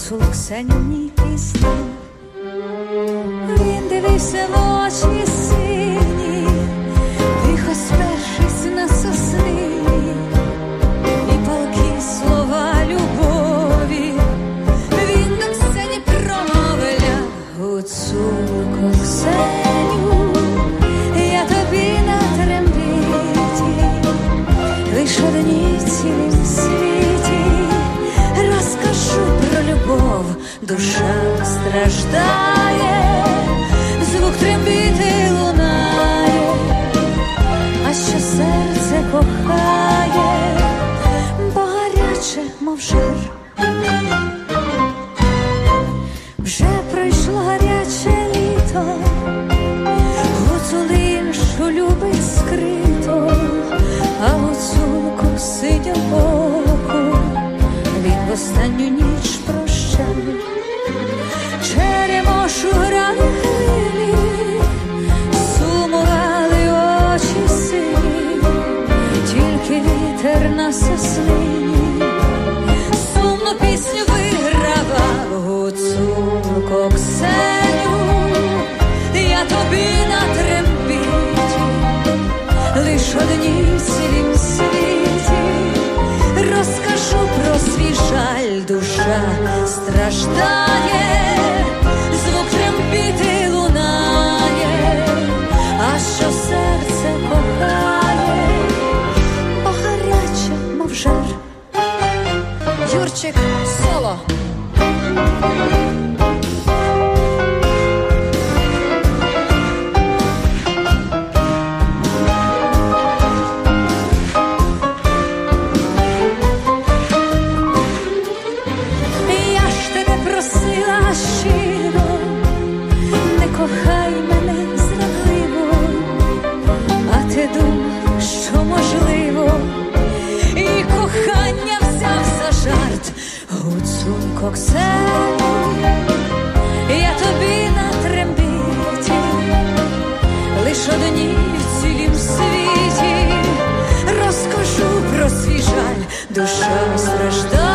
гуцулок сенній пісні, він дивився в очі сині, тихо спершись на сосни, і палки слова любові, він нам сені промовляв. Гуцулок сені. Страждає, звук трембіти лунає, а що серце кохає, бо гаряче, мов жар. Вітер на соснині сумну пісню вигравав гуцулко Ксеню, я тобі на трембіті, лиш одній в цілім світі, розкажу про свій жаль, душа страждає, Юрчик соло. Гуцулко я тобі на трембіті, лиш одні в цілім світі, розкажу про свій жаль, душа страждає.